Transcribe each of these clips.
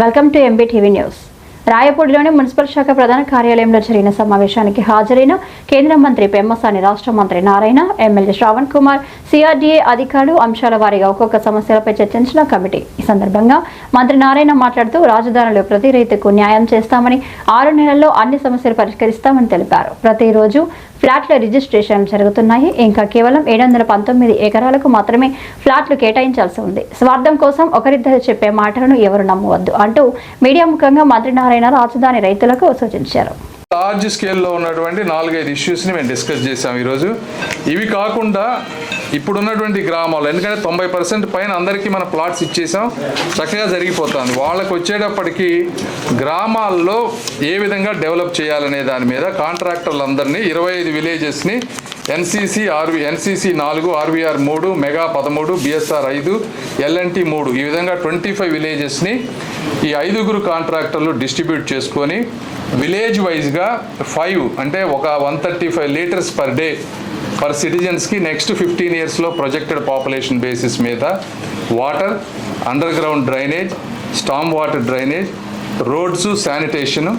welcome to MB TV news రాయపూడిలోని municipal శాఖ ప్రధాన కార్యాలయంలో జరిగిన సమావేశానికి హాజరైన కేంద్ర మంత్రి పెమ్మసాని రాష్ట్ర మంత్రి నారాయణ ఎమ్మెల్యే శ్రావణ్ కుమార్ సిఆర్డీఏ అధికారులు అంశాల వారీగా ఒక్కొక్క సమస్యలపై చర్చించిన కమిటీ. ఈ సందర్భంగా మంత్రి నారాయణ మాట్లాడుతూ రాజధానిలో ప్రతి రైతుకు న్యాయం చేస్తామని ఆరు నెలల్లో అన్ని సమస్యలు పరిష్కరిస్తామని తెలిపారు. ప్రతిరోజు ఫ్లాట్ల రిజిస్ట్రేషన్ జరుగుతున్నాయి. ఇంకా కేవలం ఏడు వందల పంతొమ్మిది ఎకరాలకు మాత్రమే ఫ్లాట్లు కేటాయించాల్సి ఉంది. స్వార్థం కోసం ఒకరిద్దరు చెప్పే మాటలను ఎవరు నమ్మవద్దు అంటూ మీడియా ముఖంగా మంత్రి నారాయణ రాజధాని రైతులకు సూచించారు. లార్జ్ స్కేల్లో ఉన్నటువంటి నాలుగైదు ఇష్యూస్ని మేము డిస్కస్ చేసాం ఈరోజు. ఇవి కాకుండా ఇప్పుడున్నటువంటి గ్రామాలు ఎందుకంటే తొంభై పర్సెంట్ పైన అందరికీ మన ప్లాట్స్ ఇచ్చేసాం. చక్కగా జరిగిపోతుంది. వాళ్ళకు వచ్చేటప్పటికి గ్రామాల్లో ఏ విధంగా డెవలప్ చేయాలనే దాని మీద కాంట్రాక్టర్లందరినీ ఇరవై ఐదు విలేజెస్ని ఎన్సీసీ ఆర్వి ఎన్సీసీ నాలుగు ఆర్వీఆర్ మూడు మెగా పదమూడు బిఎస్ఆర్ ఐదు ఎల్ఎన్టీ మూడు. ఈ విధంగా ట్వంటీ ఫైవ్ విలేజెస్ని ఈ ఐదుగురు కాంట్రాక్టర్లు డిస్ట్రిబ్యూట్ చేసుకొని విలేజ్ వైజ్గా ఫైవ్ అంటే ఒక one thirty five litres per day per సిటిజన్స్కి next fifteen ఇయర్స్లో ప్రొజెక్టెడ్ పాపులేషన్ బేసిస్ మీద water underground drainage storm water drainage roads sanitation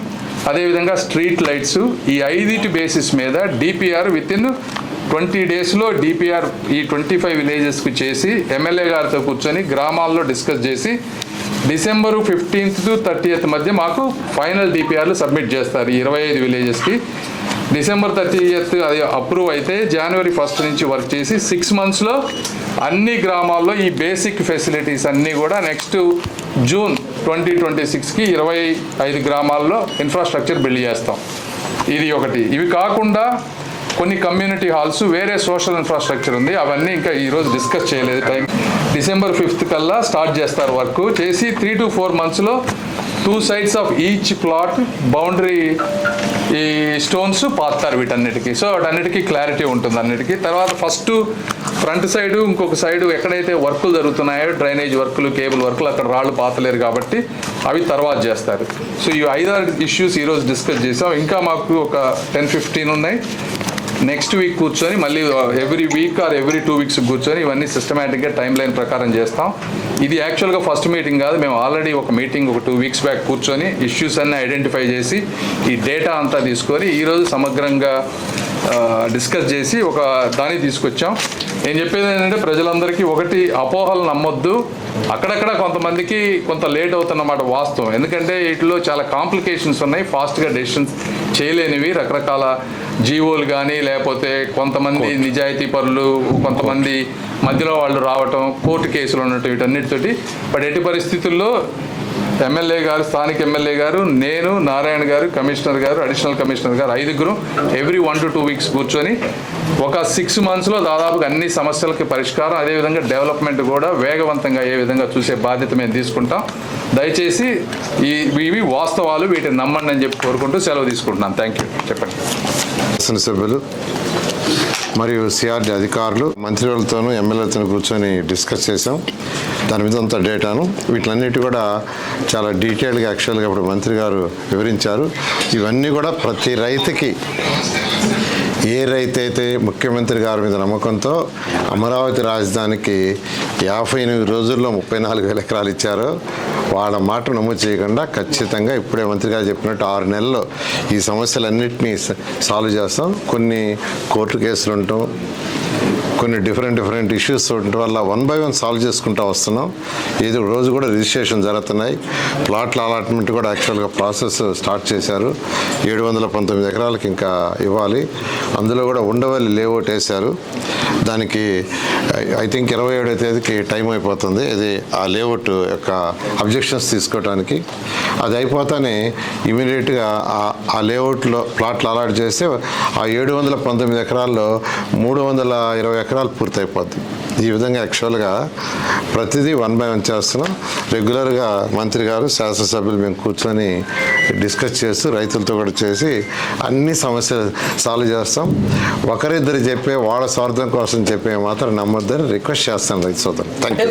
అదేవిధంగా స్ట్రీట్ లైట్స్ ఈ ఐదిటి బేసిస్ మీద డిపిఆర్ విత్ ఇన్ ట్వంటీ డేస్లో డిపిఆర్ ఈ ట్వంటీ ఫైవ్ విలేజెస్కు చేసి ఎమ్మెల్యే గారితో కూర్చొని గ్రామాల్లో డిస్కస్ చేసి డిసెంబరు ఫిఫ్టీన్త్ టు థర్టీయత్ మధ్య మాకు ఫైనల్ డిపిఆర్లు సబ్మిట్ చేస్తారు ఇరవై ఐదు విలేజెస్కి. డిసెంబర్ థర్టీయత్ అది అప్రూవ్ అయితే జనవరి ఫస్ట్ నుంచి వర్క్ చేసి సిక్స్ మంత్స్లో అన్ని గ్రామాల్లో ఈ బేసిక్ ఫెసిలిటీస్ అన్నీ కూడా నెక్స్ట్ జూన్ ట్వంటీ ట్వంటీ సిక్స్కి ఇరవై ఐదు గ్రామాల్లో ఇన్ఫ్రాస్ట్రక్చర్ బిల్డ్ చేస్తాం. ఇది ఒకటి. ఇవి కాకుండా కొన్ని కమ్యూనిటీ హాల్స్ వేరే సోషల్ ఇన్ఫ్రాస్ట్రక్చర్ ఉంది. అవన్నీ ఇంకా ఈరోజు డిస్కస్ చేయలేదు. టైం డిసెంబర్ ఫిఫ్త్ కల్లా స్టార్ట్ చేస్తారు వర్క్ చేసి త్రీ టు ఫోర్ మంత్స్లో two sides of each plot boundary ఈ స్టోన్స్ పాతారు వీటన్నిటికీ. సో వాటన్నిటికీ క్లారిటీ ఉంటుంది అన్నిటికీ. తర్వాత ఫస్ట్ ఫ్రంట్ సైడ్ ఇంకొక సైడ్ ఎక్కడైతే వర్కులు జరుగుతున్నాయో డ్రైనేజ్ వర్కులు కేబుల్ వర్కులు అక్కడ రాళ్ళు పాతలేరు కాబట్టి అవి తర్వాత చేస్తారు. సో ఈ ఐదారు ఇష్యూస్ ఈరోజు డిస్కస్ చేసాం. ఇంకా మాకు ఒక టెన్ ఫిఫ్టీన్ ఉన్నాయి. నెక్స్ట్ వీక్ కూర్చొని మళ్ళీ every week or every two weeks కూర్చొని ఇవన్నీ సిస్టమేటిక్గా టైం లైన్ ప్రకారం చేస్తాం. ఇది యాక్చువల్గా ఫస్ట్ మీటింగ్ కాదు మేము ఆల్రెడీ ఒక మీటింగ్ ఒక టూ వీక్స్ బ్యాక్ కూర్చొని ఇష్యూస్ అన్నీ ఐడెంటిఫై చేసి ఈ డేటా అంతా తీసుకొని ఈరోజు సమగ్రంగా డిస్కస్ చేసి ఒక దాన్ని తీసుకొచ్చాం. నేను చెప్పేది ఏంటంటే ప్రజలందరికీ ఒకటి అపోహలు నమ్మొద్దు. అక్కడక్కడ కొంతమందికి కొంత లేట్ అవుతున్నమాట వాస్తవం. ఎందుకంటే వీటిలో చాలా కాంప్లికేషన్స్ ఉన్నాయి. ఫాస్ట్గా డెసిషన్స్ చేయలేనివి రకరకాల జీవోలు కానీ లేకపోతే కొంతమంది నిజాయితీ పరులు కొంతమంది మధ్యలో వాళ్ళు రావటం కోర్టు కేసులు ఉన్నట్టు వీటన్నిటితోటి. బట్ ఎట్టి పరిస్థితుల్లో ఎమ్మెల్యే గారు స్థానిక ఎమ్మెల్యే గారు నేను నారాయణ గారు కమిషనర్ గారు అడిషనల్ కమిషనర్ గారు ఐదుగురు every one to two weeks కూర్చొని ఒక సిక్స్ మంత్స్లో దాదాపుగా అన్ని సమస్యలకి పరిష్కారం అదేవిధంగా డెవలప్మెంట్ కూడా వేగవంతంగా అయ్యే విధంగా చూసే బాధ్యత మేము తీసుకుంటాం. దయచేసి ఈ ఇవి వాస్తవాలు వీటిని నమ్మండి అని చెప్పి కోరుకుంటూ సెలవు తీసుకుంటున్నాను. థ్యాంక్ యూ చెప్పండి. శాసనసభ్యులు మరియు సిఆర్డి అధికారులు మంత్రివర్లతోనూ ఎమ్మెల్యేలతోనూ కూర్చొని డిస్కస్ చేసాం దాని మీద అంత డేటాను. వీటిలన్నిటి కూడా చాలా డీటెయిల్గా యాక్చువల్గా ఇప్పుడు మంత్రి గారు వివరించారు. ఇవన్నీ కూడా ప్రతి రైతుకి ఏ రైతు అయితే ముఖ్యమంత్రి గారి మీద నమ్మకంతో అమరావతి రాజధానికి యాభై ఎనిమిది రోజుల్లో ముప్పై నాలుగు వేల ఎకరాలు ఇచ్చారో వాళ్ళ మాట నమోదు చేయకుండా ఖచ్చితంగా ఇప్పుడే మంత్రి గారు చెప్పినట్టు ఆరు నెలల్లో ఈ సమస్యలన్నింటినీ స- సాల్వ్ చేస్తాం. కొన్ని కోర్టు కేసులు ఉంటాం కొన్ని డిఫరెంట్ డిఫరెంట్ ఇష్యూస్ ఉండటం వల్ల వన్ బై వన్ సాల్వ్ చేసుకుంటూ వస్తున్నాం. ఏదో రోజు కూడా రిజిస్ట్రేషన్ జరుగుతున్నాయి. ప్లాట్ల అలాట్మెంట్ కూడా యాక్చువల్గా ప్రాసెస్ స్టార్ట్ చేశారు. ఏడు వందల పంతొమ్మిది ఎకరాలకి ఇంకా ఇవ్వాలి. అందులో కూడా ఉండవల్లి లేఅవుట్ వేశారు. దానికి ఐ థింక్ ఇరవై ఏడో తేదీకి టైం అయిపోతుంది. ఇది ఆ లేఅవుట్ యొక్క అబ్జెక్షన్స్ తీసుకోవడానికి అది అయిపోతానే ఇమీడియట్గా ఆ- ఆ లేఅవుట్లో ప్లాట్లు అలాట్ చేస్తే ఆ ఏడు వందల పంతొమ్మిది ఎకరాల్లో మూడు వందల ఇరవై ఎకరాలు పూర్తయిపోద్ది. ఈ విధంగా యాక్చువల్గా ప్రతిదీ వన్ బై వన్ చేస్తున్నాం. రెగ్యులర్గా మంత్రి గారు శాసనసభ్యులు మేము కూర్చొని డిస్కస్ చేస్తూ రైతులతో కూడా చేసి అన్ని సమస్యలు సాల్వ్ చేస్తాం. ఒకరిద్దరు చెప్పే వాళ్ళ స్వార్థం కోసం చెప్పే మాత్రం నమ్మొద్దని రిక్వెస్ట్ చేస్తాను రైతు సోదరు థ్యాంక్ యూ